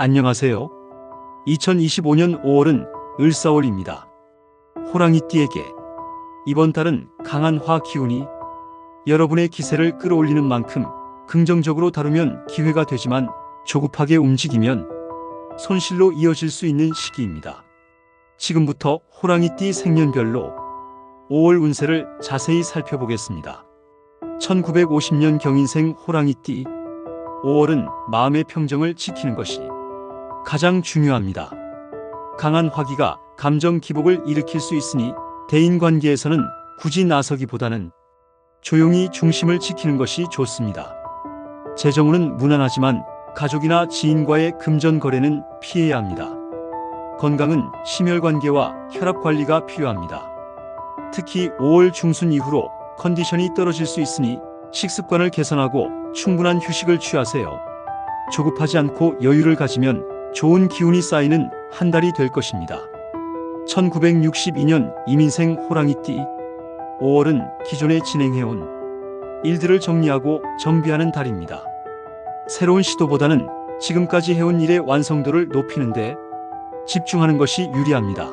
안녕하세요. 2025년 5월은 을사월입니다. 호랑이띠에게 이번 달은 강한 화 기운이 여러분의 기세를 끌어올리는 만큼 긍정적으로 다루면 기회가 되지만 조급하게 움직이면 손실로 이어질 수 있는 시기입니다. 지금부터 호랑이띠 생년별로 5월 운세를 자세히 살펴보겠습니다. 1950년 경인생 호랑이띠 5월은 마음의 평정을 지키는 것이 가장 중요합니다. 강한 화기가 감정 기복을 일으킬 수 있으니 대인 관계에서는 굳이 나서기보다는 조용히 중심을 지키는 것이 좋습니다. 재정운은 무난하지만 가족이나 지인과의 금전 거래는 피해야 합니다. 건강은 심혈관계와 혈압 관리가 필요합니다. 특히 5월 중순 이후로 컨디션이 떨어질 수 있으니 식습관을 개선하고 충분한 휴식을 취하세요. 조급하지 않고 여유를 가지면 좋은 기운이 쌓이는 한 달이 될 것입니다. 1962년 이민생 호랑이띠 5월은 기존에 진행해온 일들을 정리하고 정비하는 달입니다. 새로운 시도보다는 지금까지 해온 일의 완성도를 높이는데 집중하는 것이 유리합니다.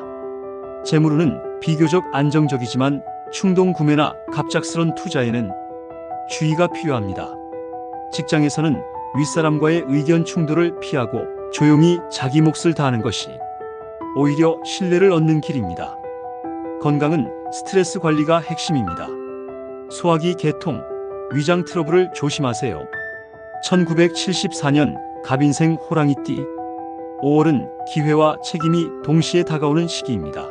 재물운은 비교적 안정적이지만 충동 구매나 갑작스런 투자에는 주의가 필요합니다. 직장에서는 윗사람과의 의견 충돌을 피하고 조용히 자기 몫을 다하는 것이 오히려 신뢰를 얻는 길입니다. 건강은 스트레스 관리가 핵심입니다. 소화기 개통, 위장 트러블을 조심하세요. 1974년 갑인생 호랑이띠 5월은 기회와 책임이 동시에 다가오는 시기입니다.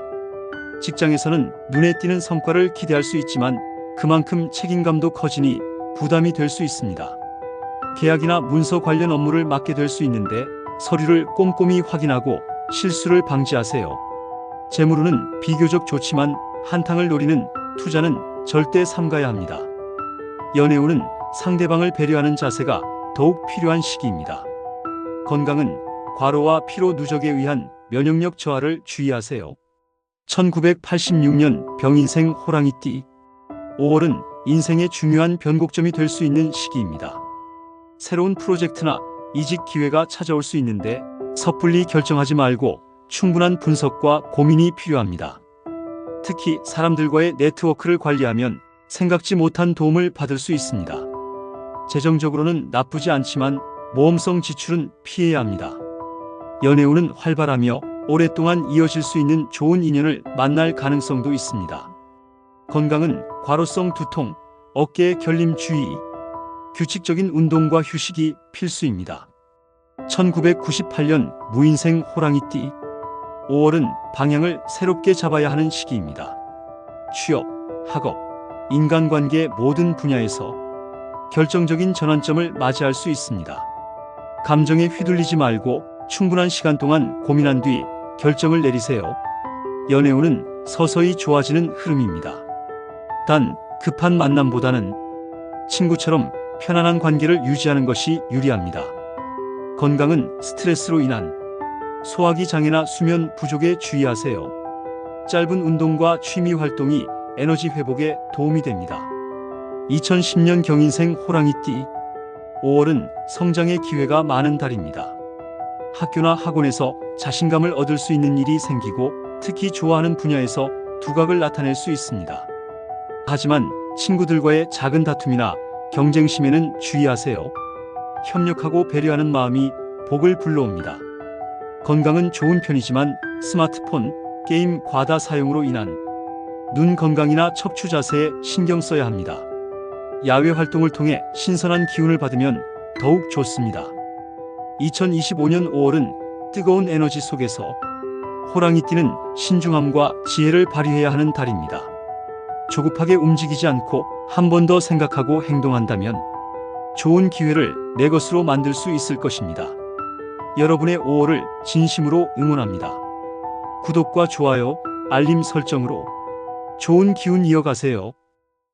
직장에서는 눈에 띄는 성과를 기대할 수 있지만 그만큼 책임감도 커지니 부담이 될 수 있습니다. 계약이나 문서 관련 업무를 맡게 될 수 있는데 서류를 꼼꼼히 확인하고 실수를 방지하세요. 재물운은 비교적 좋지만 한탕을 노리는 투자는 절대 삼가야 합니다. 연애운은 상대방을 배려하는 자세가 더욱 필요한 시기입니다. 건강은 과로와 피로 누적에 의한 면역력 저하를 주의하세요. 1986년 병인생 호랑이띠 5월은 인생의 중요한 변곡점이 될 수 있는 시기입니다. 새로운 프로젝트나 이직 기회가 찾아올 수 있는데 섣불리 결정하지 말고 충분한 분석과 고민이 필요합니다. 특히 사람들과의 네트워크를 관리하면 생각지 못한 도움을 받을 수 있습니다. 재정적으로는 나쁘지 않지만 모험성 지출은 피해야 합니다. 연애운은 활발하며 오랫동안 이어질 수 있는 좋은 인연을 만날 가능성도 있습니다. 건강은 과로성 두통, 어깨의 결림 주의, 규칙적인 운동과 휴식이 필수입니다. 1998년 무인생 호랑이띠 5월은 방향을 새롭게 잡아야 하는 시기입니다. 취업, 학업, 인간관계 모든 분야에서 결정적인 전환점을 맞이할 수 있습니다. 감정에 휘둘리지 말고 충분한 시간 동안 고민한 뒤 결정을 내리세요. 연애운은 서서히 좋아지는 흐름입니다. 단 급한 만남보다는 친구처럼 편안한 관계를 유지하는 것이 유리합니다. 건강은 스트레스로 인한 소화기 장애나 수면 부족에 주의하세요. 짧은 운동과 취미 활동이 에너지 회복에 도움이 됩니다. 2010년 경인생 호랑이띠 5월은 성장의 기회가 많은 달입니다. 학교나 학원에서 자신감을 얻을 수 있는 일이 생기고 특히 좋아하는 분야에서 두각을 나타낼 수 있습니다. 하지만 친구들과의 작은 다툼이나 경쟁 심에는 주의하세요. 협력하고 배려하는 마음이 복을 불러옵니다. 건강은 좋은 편이지만 스마트폰, 게임 과다 사용으로 인한 눈 건강이나 척추 자세에 신경 써야 합니다. 야외 활동을 통해 신선한 기운을 받으면 더욱 좋습니다. 2025년 5월은 뜨거운 에너지 속에서 호랑이띠는 신중함과 지혜를 발휘해야 하는 달입니다. 조급하게 움직이지 않고 한 번 더 생각하고 행동한다면 좋은 기회를 내 것으로 만들 수 있을 것입니다. 여러분의 5월을 진심으로 응원합니다. 구독과 좋아요, 알림 설정으로 좋은 기운 이어가세요.